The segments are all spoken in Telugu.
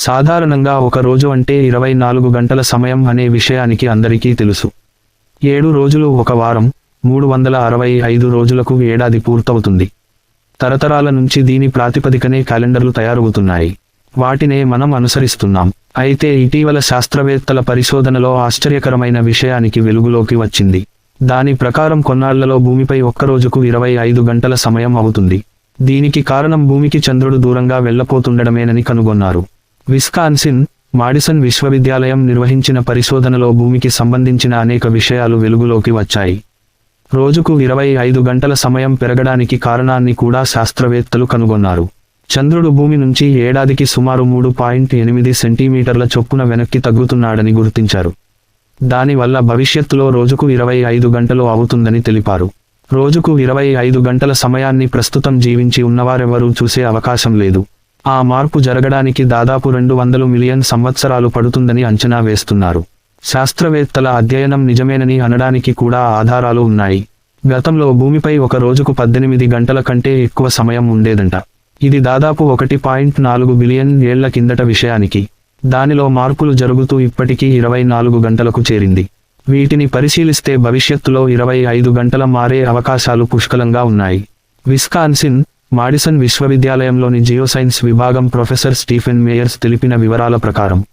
సాధారణంగా ఒక రోజు అంటే ఇరవై నాలుగు గంటల సమయం అనే విషయానికి అందరికీ తెలుసు. ఏడు రోజులు ఒక వారం మూడు వందల అరవై ఐదు రోజులకు ఏడాది పూర్తవుతుంది. తరతరాల నుంచి దీని ప్రాతిపదికనే క్యాలెండర్లు తయారవుతున్నాయి. వాటినే మనం అనుసరిస్తున్నాం. అయితే ఇటీవల శాస్త్రవేత్తల పరిశోధనలో ఆశ్చర్యకరమైన విషయానికి వెలుగులోకి వచ్చింది. దాని ప్రకారం కొన్నాళ్ళలో భూమిపై ఒక్క రోజుకు ఇరవై ఐదు గంటల సమయం అవుతుంది. దీనికి కారణం భూమికి చంద్రుడు దూరంగా వెళ్ళపోతుండడమేనని కనుగొన్నారు. విస్కాన్సిన్ మాడిసన్ విశ్వవిద్యాలయం నిర్వహించిన పరిశోధనలో భూమికి సంబంధించిన అనేక విషయాలు వెలుగులోకి వచ్చాయి. రోజుకు ఇరవై ఐదు గంటల సమయం పెరగడానికి కారణాన్ని కూడా శాస్త్రవేత్తలు కనుగొన్నారు. చంద్రుడు భూమి నుంచి ఏడాదికి సుమారు మూడు పాయింట్ ఎనిమిది సెంటీమీటర్ల చొప్పున వెనక్కి తగ్గుతున్నాడని గుర్తించారు. దానివల్ల భవిష్యత్తులో రోజుకు ఇరవై ఐదు గంటలు అవుతుందని తెలిపారు. రోజుకు ఇరవై ఐదు గంటల సమయాన్ని ప్రస్తుతం జీవించి ఉన్నవారెవరూ చూసే అవకాశం లేదు. ఆ మార్పు జరగడానికి దాదాపు రెండు వందలు మిలియన్ సంవత్సరాలు పడుతుందని అంచనా వేస్తున్నారు. శాస్త్రవేత్తల అధ్యయనం నిజమేనని అనడానికి కూడా ఆధారాలు ఉన్నాయి. గతంలో భూమిపై ఒక రోజుకు పద్దెనిమిది గంటల కంటే ఎక్కువ సమయం ఉండేదంట. ఇది దాదాపు ఒకటి పాయింట్ నాలుగు బిలియన్ ఏళ్ళ కిందట విషయానికి. దానిలో మార్పులు జరుగుతూ ఇప్పటికీ ఇరవై నాలుగు గంటలకు చేరింది. వీటిని పరిశీలిస్తే భవిష్యత్తులో ఇరవై ఐదు గంటల మారే అవకాశాలు పుష్కలంగా ఉన్నాయి. విస్కాన్సిన్ మాడిసన్ విశ్వవిద్యాలయంలోని జియోసైన్స్ విభాగం ప్రొఫెసర్ స్టీఫెన్ మేయర్స్ తెలిపిన వివరాల ప్రకారం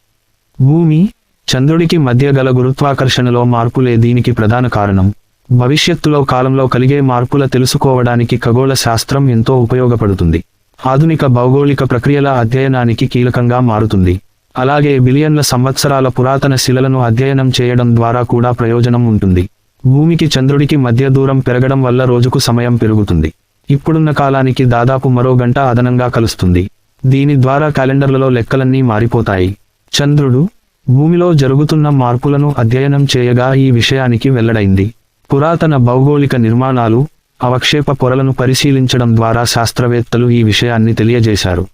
భూమి చంద్రుడికి మధ్య గల గురుత్వాకర్షణలో మార్పులే దీనికి ప్రధాన కారణం. భవిష్యత్తులో కాలంలో కలిగే మార్పుల తెలుసుకోవడానికి ఖగోళ శాస్త్రం ఎంతో ఉపయోగపడుతుంది. ఆధునిక భౌగోళిక ప్రక్రియల అధ్యయనానికి కీలకంగా మారుతుంది. అలాగే బిలియన్ల సంవత్సరాల పురాతన శిలలను అధ్యయనం చేయడం ద్వారా కూడా ప్రయోజనం ఉంటుంది. భూమికి చంద్రుడికి మధ్య దూరం పెరగడం వల్ల రోజుకు సమయం పెరుగుతుంది. ఇప్పుడున్న కాలానికి దాదాపు మరో గంట అదనంగా కలుస్తుంది. దీని ద్వారా క్యాలెండర్లలో లెక్కలన్నీ మారిపోతాయి. చంద్రుడు భూమిలో జరుగుతున్న మార్పులను అధ్యయనం చేయగా ఈ విషయానికి వెల్లడైంది. పురాతన భౌగోళిక నిర్మాణాలు అవక్షేప పొరలను పరిశీలించడం ద్వారా శాస్త్రవేత్తలు ఈ విషయాన్ని తెలియజేశారు.